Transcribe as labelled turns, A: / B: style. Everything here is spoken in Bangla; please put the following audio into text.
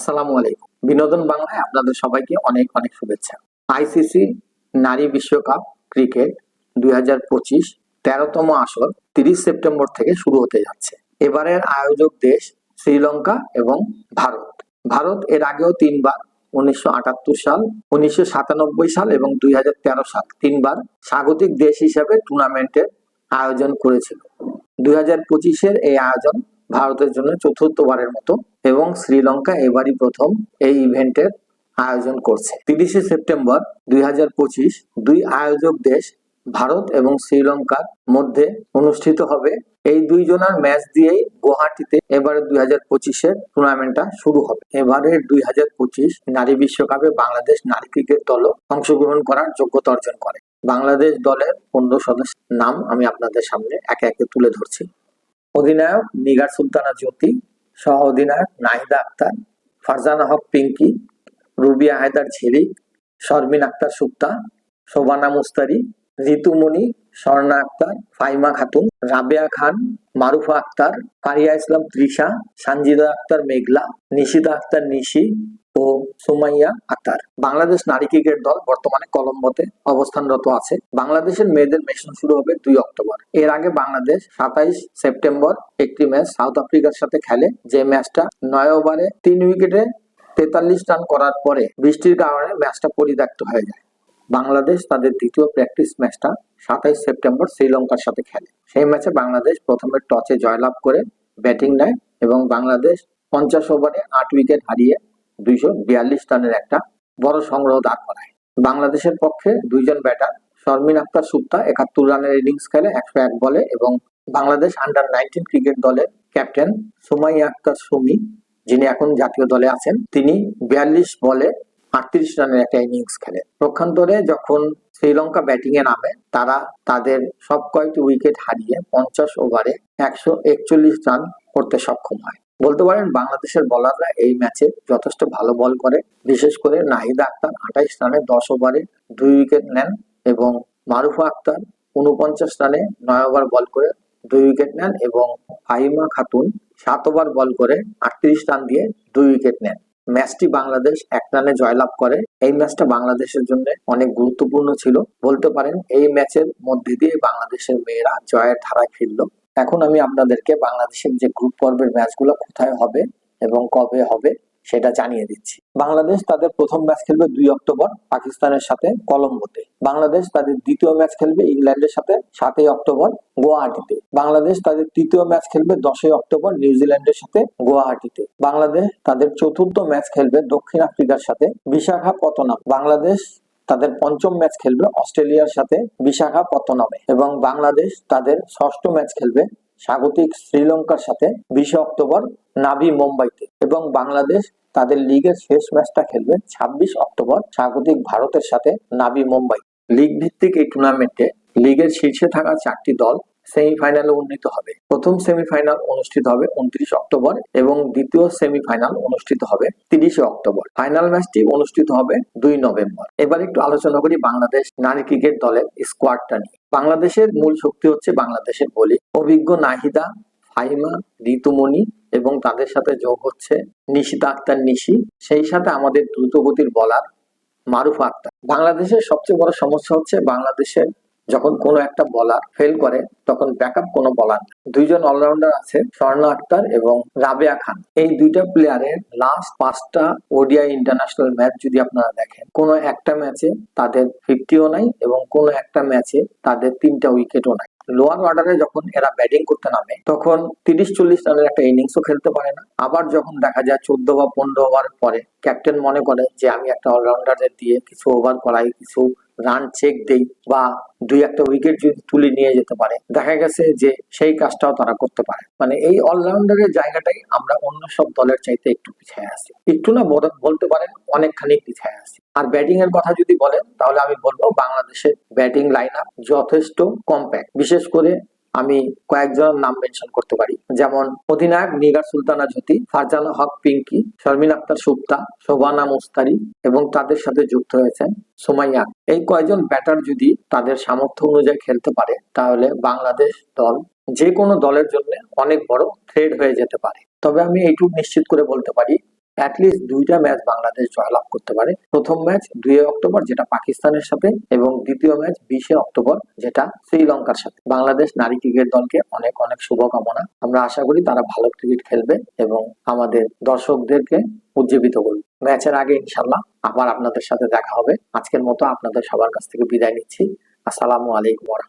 A: আসসালামু আলাইকুম। বিনোদন বাংলায় আপনাদের সবাইকে অনেক অনেক শুভেচ্ছা। আইসিসি নারী বিশ্বকাপ ক্রিকেট দুই হাজার পঁচিশ তেরোতম আসর তিরিশ সেপ্টেম্বর থেকে শুরু হতে যাচ্ছে। এবারের আয়োজক দেশ শ্রীলঙ্কা এবং ভারত। ভারত এর আগেও তিনবার উনিশশো আটাত্তর সাল, উনিশশো সাতানব্বই সাল এবং দুই হাজার তেরো সাল তিনবার স্বাগতিক দেশ হিসেবে টুর্নামেন্টের আয়োজন করেছিল। দুই হাজার পঁচিশের এই আয়োজন ভারতের জন্য চতুর্থবারের মতো এবং শ্রীলঙ্কা এবারই প্রথম এই ইভেন্টের আয়োজন করছে। তিরিশে সেপ্টেম্বর দুই দুই আয়োজক দেশ ভারত এবং শ্রীলঙ্কার মধ্যে অনুষ্ঠিত হবে। এই দুই দুইজনের ম্যাচ দিয়েই গুয়াহাটিতে এবারে দুই হাজার পঁচিশের টুর্নামেন্টটা শুরু হবে। এবারে দুই হাজার পঁচিশ নারী বিশ্বকাপে বাংলাদেশ নারী ক্রিকেট দলও অংশগ্রহণ করার যোগ্যতা অর্জন করে। বাংলাদেশ দলের পনেরো সদস্যের নাম আমি আপনাদের সামনে একে একে তুলে ধরছি। অধিনায়ক নিগার সুলতানা জ্যোতি, সহ অধিনায়ক নাহিদা আক্তার, ফারজানা হক পিঙ্কি রুবিয়া হায়দার ঝিলিক শর্মিন আক্তার সুক্তা, শোভানা মুস্তারি ঋতুমণি স্বর্ণা আক্তার, ফাইমা খাতুন, রাবেয়া খান, মারুফা আক্তার, ফারিয়া ইসলাম তৃষা সানজিদা আক্তার মেঘলা, নিশিতা আক্তার নিশি ও সুমাইয়া আক্তার। বাংলাদেশ নারী ক্রিকেট দল বর্তমানে কলম্বোতে অবস্থানরত আছে। বাংলাদেশের মেয়েদের মিশন শুরু হবে দুই অক্টোবর। এর আগে বাংলাদেশ সাতাইশ সেপ্টেম্বর একটি ম্যাচ সাউথ আফ্রিকার সাথে খেলে, যে ম্যাচটা নয় ওভারে তিন উইকেটে তেতাল্লিশ রান করার পরে বৃষ্টির কারণে ম্যাচটা পরিত্যক্ত হয়ে যায়। বাংলাদেশ তাদের দ্বিতীয় প্র্যাকটিস ম্যাচটা সাতাইশ সেপ্টেম্বর শ্রীলঙ্কার সাথে খেলে। সেই ম্যাচে বাংলাদেশ প্রথমে টসে জয়লাভ করে ব্যাটিং নেয় এবং বাংলাদেশ পঞ্চাশ ওভারে আট উইকেট হারিয়ে দুইশো বিয়াল্লিশ রানের একটা বড় সংগ্রহ দাঁড় করায়। বাংলাদেশের পক্ষে দুইজন ব্যাটার, শর্মিন আক্তার সুক্তা একাত্তর রানের ইনিংস খেলে একশো এক বলে এবং বাংলাদেশ আন্ডার নাইনটিন ক্রিকেট দলের ক্যাপ্টেন সুমাইয়া আক্তার সুমি, যিনি এখন জাতীয় দলে আছেন, তিনি বিয়াল্লিশ বলে আটত্রিশ রানের একটা ইনিংস খেলে পক্ষান্তরে যখন শ্রীলঙ্কা ব্যাটিং এ নামে, তারা তাদের সব কয়েকটি উইকেট হারিয়ে পঞ্চাশ ওভারে একশো একচল্লিশ রান করতে সক্ষম হয়। বলতে পারেন বাংলাদেশের বলাররা এই ম্যাচে যথেষ্ট ভালো বল করে। বিশেষ করে নাহিদা আক্তার আঠাইশ রানে দশ ওভারে দুই উইকেট নেন এবং মারুফা আক্তার উনপঞ্চাশ রানে নয় ওভার বল করে দুই উইকেট নেন এবং ফাহিমা খাতুন সাত ওভার বল করে আটত্রিশ রান দিয়ে দুই উইকেট নেন। ম্যাচটি বাংলাদেশ এক রানে জয়লাভ করে। এই ম্যাচটা বাংলাদেশের জন্য অনেক গুরুত্বপূর্ণ ছিল। বলতে পারেন এই ম্যাচের মধ্যে দিয়ে বাংলাদেশের মেয়েরা জয়ের ধারায় ফিরল। এখন আমি আপনাদেরকে বাংলাদেশের যে গ্রুপ পর্বের ম্যাচগুলো কোথায় হবে এবং কবে হবে সেটা জানিয়ে দিচ্ছি। বাংলাদেশ তাদের প্রথম ম্যাচ খেলবে দুই অক্টোবর, পাকিস্তানের সাথে কলম্বোতে। বাংলাদেশ তাদের দ্বিতীয় ম্যাচ খেলবে ইংল্যান্ডের সাথে সাতই অক্টোবর, গুয়াহাটিতে। বাংলাদেশ তাদের তৃতীয় ম্যাচ খেলবে দশই অক্টোবর, নিউজিল্যান্ডের সাথে গুয়াহাটিতে। বাংলাদেশ তাদের চতুর্থ ম্যাচ খেলবে দক্ষিণ আফ্রিকার সাথে বিশাখাপত্তনম। বাংলাদেশ তাদের পঞ্চম ম্যাচ খেলবে অস্ট্রেলিয়ার সাথে বিশাখাপত্তনমে এবং বাংলাদেশ তাদের ষষ্ঠ ম্যাচ খেলবে স্বাগতিক শ্রীলঙ্কার সাথে বিশে অক্টোবর নাভি মুম্বাইতে এবং বাংলাদেশ তাদের লিগের শেষ ম্যাচটা খেলবে ছাব্বিশ অক্টোবর স্বাগতিক ভারতের সাথে নাভি মুম্বাই। লিগ ভিত্তিক এই টুর্নামেন্টে লিগের শীর্ষে থাকা চারটি দল সেমিফাইনালে উন্নীত হবে। প্রথম সেমিফাইনাল অনুষ্ঠিত হবে উনত্রিশ অক্টোবর এবং দ্বিতীয় সেমিফাইনাল অনুষ্ঠিত হবে তিরিশে অক্টোবর। ফাইনাল ম্যাচটি অনুষ্ঠিত হবে দুই নভেম্বর। এবার একটু আলোচনা করি বাংলাদেশ নারী ক্রিকেট দলের স্কোয়াডটা নিয়ে। বাংলাদেশের মূল শক্তি হচ্ছে বাংলাদেশের বলি। অভিজ্ঞ নাহিদা, ফাহিমা, ঋতুমণি এবং তাদের সাথে যোগ হচ্ছে নিশিতা আক্তার নিশি। সেই সাথে আমাদের দ্রুতগতির বলার মারুফ আক্তার। বাংলাদেশের সবচেয়ে বড় সমস্যা হচ্ছে বাংলাদেশের যখন কোনো একটা বলার ফেল করে, তখন ব্যাকআপ কোনো বলার দুইজন অলরাউন্ডার আছে, স্বর্ণ আক্তার এবং রাবেয়া খান। এই দুইটা প্লেয়ারের লাস্ট পাঁচটা ওডিআই ইন্টারন্যাশনাল ম্যাচ যদি আপনারা দেখেন, কোনো একটা ম্যাচে তাদের ফিফটিও নাই এবং কোনো একটা ম্যাচে তাদের তিনটা উইকেটও নাই। লোয়ার অর্ডারে যখন এরা ব্যাটিং করতে নামে, তখন তিরিশ চল্লিশ রানের একটা ইনিংসও খেলতে পারে না। আবার যখন দেখা যায় চোদ্দ বা পনেরো ওভার পরে ক্যাপ্টেন মনে করে যে, আমি একটা অলরাউন্ডারের দিয়ে কিছু ওভার করাই, কিছু রান চেক দেই বা দুই একটা উইকেট যদি তুলে নিয়ে যেতে পারে, দেখা গেছে যে সেই কাজটাও তারা করতে পারে। মানে এই অলরাউন্ডারের জায়গাটাই আমরা অন্য সব দলের চাইতে একটু পিছিয়ে আছি। একটু না বল- বলতে পারেন অনেকখানি পিছিয়ে আছি। আর ব্যাটিং এর কথা যদি বলেন, তাহলে আমি বলব বাংলাদেশের ব্যাটিং লাইন আপ যথেষ্ট কম্প্যাক্ট বিশেষ করে আমি কয়েকজনের নাম মেনশন করতে পারি। যেমন অধিনায়ক নিগার সুলতানা জ্যোতি ফারজানা হক পিঙ্কি শর্মিন আক্তার সুপ্তা, শোভানা মুস্তারি এবং তাদের সাথে যুক্ত হয়েছেন সুমাইয়া। এই কয়জন ব্যাটার যদি তাদের সামর্থ্য অনুযায়ী খেলতে পারে, তাহলে বাংলাদেশ দল যে কোনো দলের জন্য অনেক বড় থ্রেড হয়ে যেতে পারে। তবে আমি এইটুকু নিশ্চিত করে বলতে পারি অ্যাটলিস্ট দুইটা ম্যাচ বাংলাদেশ জয়লাভ করতে পারে। প্রথম ম্যাচ দুই অক্টোবর, যেটা পাকিস্তানের সাথে, এবং দ্বিতীয় ম্যাচ বিশে অক্টোবর, যেটা শ্রীলঙ্কার সাথে। বাংলাদেশ নারী ক্রিকেট দলকে অনেক অনেক শুভকামনা। আমরা আশা করি তারা ভালো ক্রিকেট খেলবে এবং আমাদের দর্শকদেরকে উজ্জীবিত করবে। ম্যাচের আগে ইনশাল্লাহ আবার আপনাদের সাথে দেখা হবে। আজকের মতো আপনাদের সবার কাছ থেকে বিদায় নিচ্ছি। আসসালামু আলাইকুম।